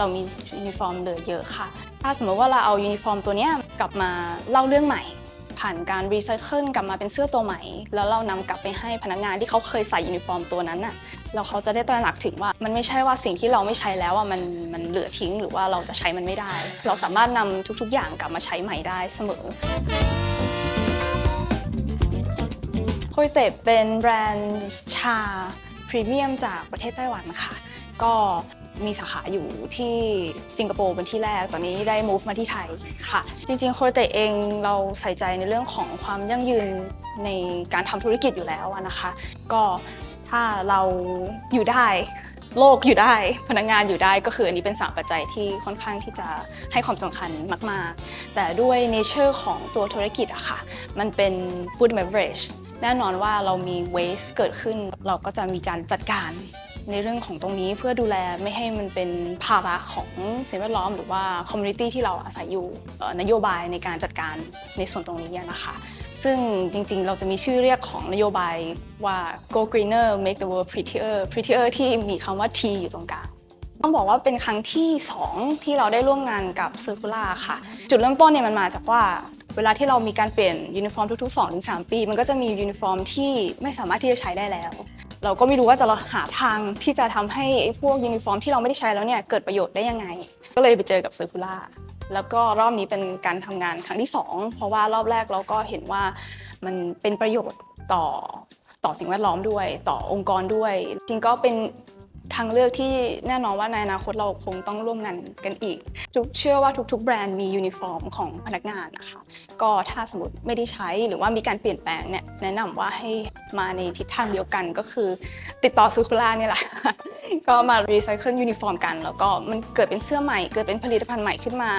เรามียูนิฟอร์มเหลือเยอะค่ะ ถ้าสมมติว่าเราเอายูนิฟอร์มตัวนี้กลับมาเล่าเรื่องใหม่ ผ่านการรีไซเคิลกลับมาเป็นเสื้อตัวใหม่ แล้วเรานำกลับไปให้พนักงานที่เขาเคยใส่ยูนิฟอร์มตัวนั้นน่ะแล้วเขาจะได้ตระหนักถึงว่า มันไม่ใช่ว่าสิ่งที่เราไม่ใช้แล้วอะมันมันเหลือทิ้งหรือว่าเราจะใช้มันไม่ได้ เราสามารถนำทุก ๆ อย่างกลับมาใช้ใหม่ได้เสมอโคยเตะเป็นแบรนด์ชา รีเมียมจากประเทศไต้หวันค่ะ ก็มีสาขาอยู่ที่สิงคโปร์เป็นที่แรก ตอนนี้ได้ move มาที่ไทยค่ะ จริงๆโคเตเองเราใส่ใจในเรื่องของความยั่งยืนในการทำธุรกิจอยู่แล้วนะคะ ก็ถ้าเราอยู่ได้โลกอยู่ได้พนักงานอยู่ได้ก็คืออันนี้เป็นสามปัจจัยที่ค่อนข้างที่จะให้ความสำคัญมาก ๆ แต่ด้วยเนเจอร์ของตัวธุรกิจอะค่ะ มันเป็น food and beverage แน่นอนว่าเรามี waste เกิดขึ้น เราก็จะมีการจัดการในเรื่องของตรงนี้เพื่อดูแลไม่ให้มันเป็นภาระของสิ่งแวดล้อม หรือว่า community ที่เราอาศัยอยู่นโยบายในการจัดการในส่วนตรงนี้นะคะ ซึ่งจริงๆ เราจะมีชื่อเรียกของนโยบายว่า go greener make the world prettier prettier ที่มีคำว่า T อยู่ตรงกลางต้องบอกว่าเป็นครั้งที่ 2 ที่เราได้ร่วมงานกับ Circular ค่ะ จุดเริ่มต้นเนี่ยมันมาจากว่า เวลาที่เรามีการเปลี่ยนยูนิฟอร์มทุกๆ2-3ปี มันก็จะมียูนิฟอร์มที่ไม่สามารถที่จะใช้ได้แล้ว เราก็ไม่รู้ว่าจะหาทางที่จะทำให้พวกยูนิฟอร์มที่เราไม่ได้ใช้แล้วเนี่ยเกิดประโยชน์ได้ยังไง ก็เลยไปเจอกับ Circular แล้วก็รอบนี้เป็นการทำงานครั้งที่ 2 เพราะว่ารอบแรกเราก็เห็นว่ามันเป็นประโยชน์ต่อต่อสิ่งแวดล้อมด้วย ต่อองค์กรด้วย จริงก็เป็น ทางเลือกที่แน่นอนว่าในอนาคตเราคงต้องร่วมงานกันอีกจุกเชื่อว่าทุกๆ แบรนด์มียูนิฟอร์มของพนักงานนะคะ ก็ถ้าสมมติไม่ได้ใช้หรือว่ามีการเปลี่ยนแปลงเนี่ยแนะนำว่าให้มาในทิศทางเดียวกันก็คือ ติดต่อซูคูล่าเนี่ยแหละ ก็มารีไซเคิลยูนิฟอร์มกัน แล้วก็มันเกิดเป็นเสื้อใหม่ เกิดเป็นผลิตภัณฑ์ใหม่ขึ้นมา